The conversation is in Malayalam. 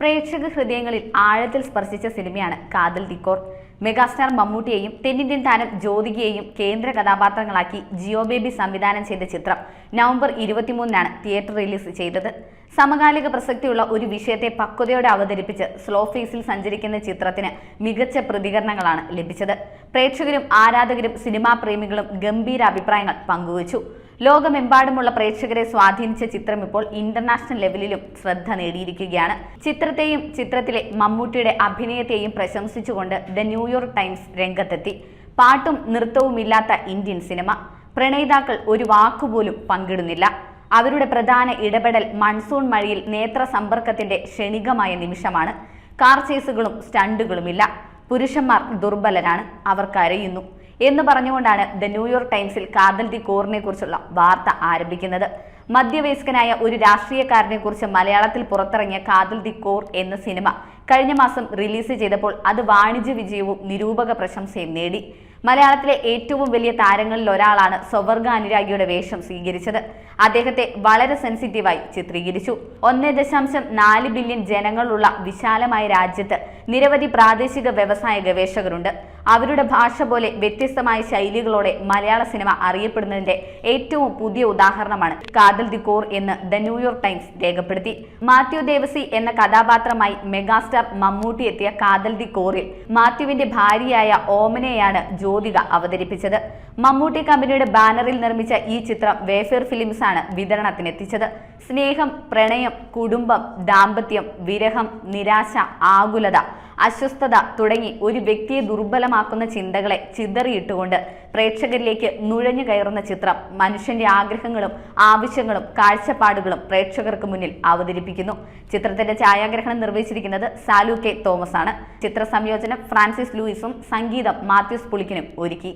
പ്രേക്ഷക ഹൃദയങ്ങളിൽ ആഴത്തിൽ സ്പർശിച്ച സിനിമയാണ് കാതൽ ദിക്കോർ മെഗാസ്റ്റാർ മമ്മൂട്ടിയെയും തെന്നിന്ത്യൻ താരം ജ്യോതികയെയും കേന്ദ്ര കഥാപാത്രങ്ങളാക്കി ജിയോ ബേബി സംവിധാനം ചെയ്ത ചിത്രം നവംബർ ഇരുപത്തിമൂന്നിനാണ് തിയേറ്റർ റിലീസ് ചെയ്തത്. സമകാലിക പ്രസക്തിയുള്ള ഒരു വിഷയത്തെ പക്വതയോടെ അവതരിപ്പിച്ച് സ്ലോ ഫേസിൽ സഞ്ചരിക്കുന്ന ചിത്രത്തിന് മികച്ച പ്രതികരണങ്ങളാണ് ലഭിച്ചത്. പ്രേക്ഷകരും ആരാധകരും സിനിമാ പ്രേമികളും ഗംഭീര അഭിപ്രായങ്ങൾ പങ്കുവച്ചു. ലോകമെമ്പാടുമുള്ള പ്രേക്ഷകരെ സ്വാധീനിച്ച ചിത്രം ഇപ്പോൾ ഇന്റർനാഷണൽ ലെവലിലും ശ്രദ്ധ നേടിയിരിക്കുകയാണ്. ചിത്രത്തെയും ചിത്രത്തിലെ മമ്മൂട്ടിയുടെ അഭിനയത്തെയും പ്രശംസിച്ചുകൊണ്ട് ദ ന്യൂയോർക്ക് ടൈംസ് രംഗത്തെത്തി. പാട്ടും നൃത്തവുമില്ലാത്ത ഇന്ത്യൻ സിനിമ. പ്രണയിതാക്കൾ ഒരു വാക്കുപോലും പങ്കിടുന്നില്ല. അവരുടെ പ്രധാന ഇടപെടൽ മൺസൂൺ മഴയിൽ നേത്ര സമ്പർക്കത്തിന്റെ ക്ഷണികമായ നിമിഷമാണ്. കാർ ചേസുകളും സ്റ്റണ്ടുകളുമില്ല. പുരുഷന്മാർ ദുർബലരാണ്. അവർ കരയുന്നു എന്ന് പറഞ്ഞുകൊണ്ടാണ് ദ ന്യൂയോർക്ക് ടൈംസിൽ കാതൽ ദി കോറിനെ കുറിച്ചുള്ള വാർത്ത ആരംഭിക്കുന്നത്. മധ്യവയസ്കനായ ഒരു രാഷ്ട്രീയക്കാരനെ കുറിച്ച് മലയാളത്തിൽ പുറത്തിറങ്ങിയ കാതൽ ദി കോർ എന്ന സിനിമ കഴിഞ്ഞ മാസം റിലീസ് ചെയ്തപ്പോൾ അത് വാണിജ്യ വിജയവും നിരൂപക പ്രശംസയും നേടി. മലയാളത്തിലെ ഏറ്റവും വലിയ താരങ്ങളിൽ ഒരാളാണ് സ്വവർഗ അനുരാഗിയുടെ വേഷം സ്വീകരിച്ചത്. അദ്ദേഹത്തെ വളരെ സെൻസിറ്റീവായി ചിത്രീകരിച്ചു. ഒന്നേ ദശാംശം നാല് ബില്യൺ ജനങ്ങളുള്ള വിശാലമായ രാജ്യത്ത് നിരവധി പ്രാദേശിക വ്യവസായ ഗവേഷകരുണ്ട്. അവരുടെ ഭാഷ പോലെ വ്യത്യസ്തമായ ശൈലികളോടെ മലയാള സിനിമ അറിയപ്പെടുന്നതിന്റെ ഏറ്റവും പുതിയ ഉദാഹരണമാണ് കാതൽ ദി കോർ എന്ന് ദ ന്യൂയോർക്ക് ടൈംസ് രേഖപ്പെടുത്തി. മാത്യു ദേവസി എന്ന കഥാപാത്രമായി മെഗാസ്റ്റാർ മമ്മൂട്ടി എത്തിയ കാതൽ ദി കോറിൽ മാത്യുവിന്റെ ഭാര്യയായ ഓമനയാണ് ജ്യോതിക അവതരിപ്പിച്ചത്. മമ്മൂട്ടി കമ്പനിയുടെ ബാനറിൽ നിർമ്മിച്ച ഈ ചിത്രം വേഫെയർ ഫിലിംസ് ആണ് വിതരണത്തിനെത്തിച്ചത്. സ്നേഹം പ്രണയം കുടുംബം ദാമ്പത്യം വിരഹം നിരാശ ആകുലത അസ്വസ്ഥത തുടങ്ങി ഒരു വ്യക്തിയെ ദുർബലമാക്കുന്ന ചിന്തകളെ ചിതറിയിട്ടുകൊണ്ട് പ്രേക്ഷകരിലേക്ക് നുഴഞ്ഞു കയറുന്ന ചിത്രം മനുഷ്യന്റെ ആഗ്രഹങ്ങളും ആവശ്യങ്ങളും കാഴ്ചപ്പാടുകളും പ്രേക്ഷകർക്ക് മുന്നിൽ അവതരിപ്പിക്കുന്നു. ചിത്രത്തിന്റെ ഛായാഗ്രഹണം നിർവഹിച്ചിരിക്കുന്നത് സാലു കെ തോമസ് ആണ് ചിത്ര സംയോജനം ഫ്രാൻസിസ് ലൂയിസും സംഗീതം മാത്യൂസ് പുളിക്കിനും ഒരുക്കി.